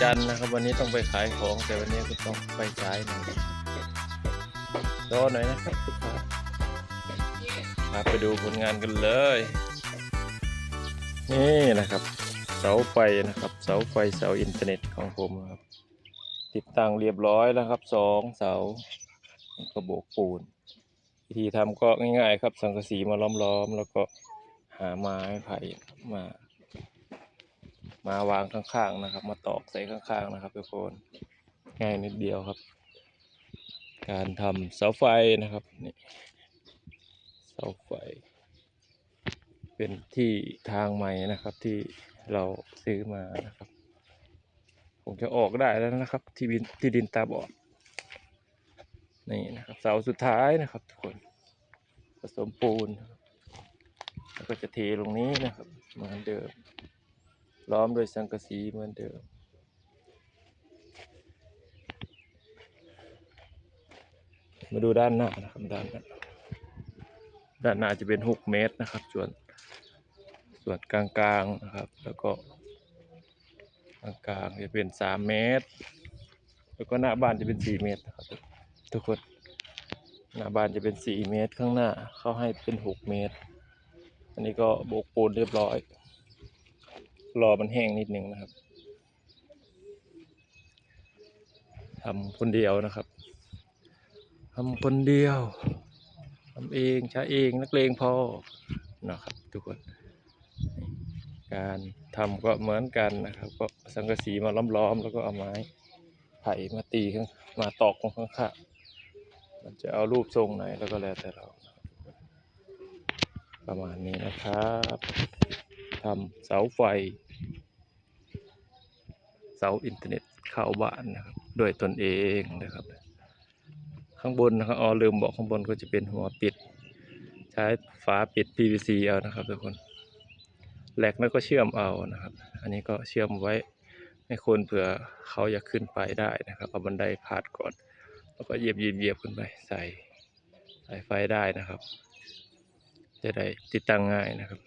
จันทร์นะครับ วันนี้ต้องไปขายของแต่วันนี้ก็ต้องไปสายหน่อยรอหน่อยนะครับลูกค้าพาไปดูผลงานกันเลย นี่นะครับ เสาไฟนะครับ เสาไฟเสาอินเทอร์เน็ตของผมครับ ติดตั้งเรียบร้อยแล้วครับสองเสาก็โบกปูน วิธีทำก็ง่ายๆครับ สังกะสีมาล้อมๆ แล้วก็หาไม้ไผ่มา มาวางข้างๆนะครับ มาตอกใส่ข้างๆนะครับทุกคนง่ายนิดเดียวครับ การทำเสาไฟนะครับนี่เสาไฟ เป็นที่ทางใหม่นะครับที่เราซื้อมานะครับคงจะออกได้แล้วนะครับ ที่ดินที่ดินตาบอดนี่นะครับเสาสุดท้ายนะครับทุกคนผสมปูนแล้วก็จะเทลงนี้นะครับเหมือนเดิม ล้อมด้วยสังกะสีเหมือนเดิม มาดูด้านหน้านะครับด้านหน้าด้านหน้าจะเป็นหกเมตรนะครับ ส่วนส่วนกลางๆนะครับ แล้วก็กลางๆจะเป็นสามเมตร แล้วก็หน้าบ้านจะเป็นสี่เมตรนะครับทุกคนหน้าบ้านจะเป็นสี่เมตรข้างหน้า เขาให้เป็นหกเมตร อันนี้ก็โบกปูนเรียบร้อย รอมันแห้งนิดนึงนะครับทำคนเดียวนะครับทำคนเดียวทำเองใช้เองนักเลงพอนะครับทุกคน การทำก็เหมือนกันนะครับ ก็สังกะสีมาล้อมๆ แล้วก็เอาไม้ไผ่มาตีข้างมาตอกตรงข้างๆมันจะเอารูปทรงไหนแล้วก็แล้วแต่เรา ประมาณนี้นะครับ ทำเสาไฟ เสาอินเทอร์เน็ตเข้าบ้านนะครับด้วยตนเองนะครับ ข้างบนนะครับอ๋อลืมบอกข้างบนก็จะเป็นหัวปิด ใช้ฝาปิด PVC เอานะครับทุกคนแหลกแล้วก็เชื่อมเอานะครับ อันนี้ก็เชื่อมไว้ให้คนเผื่อเขาอยากขึ้นไปได้นะครับเอาบันไดพาดก่อน แล้วก็เหยียบเหยียบเหยียบขึ้นไปใส่สายไฟได้นะครับ จะได้ติดตั้งง่ายนะครับ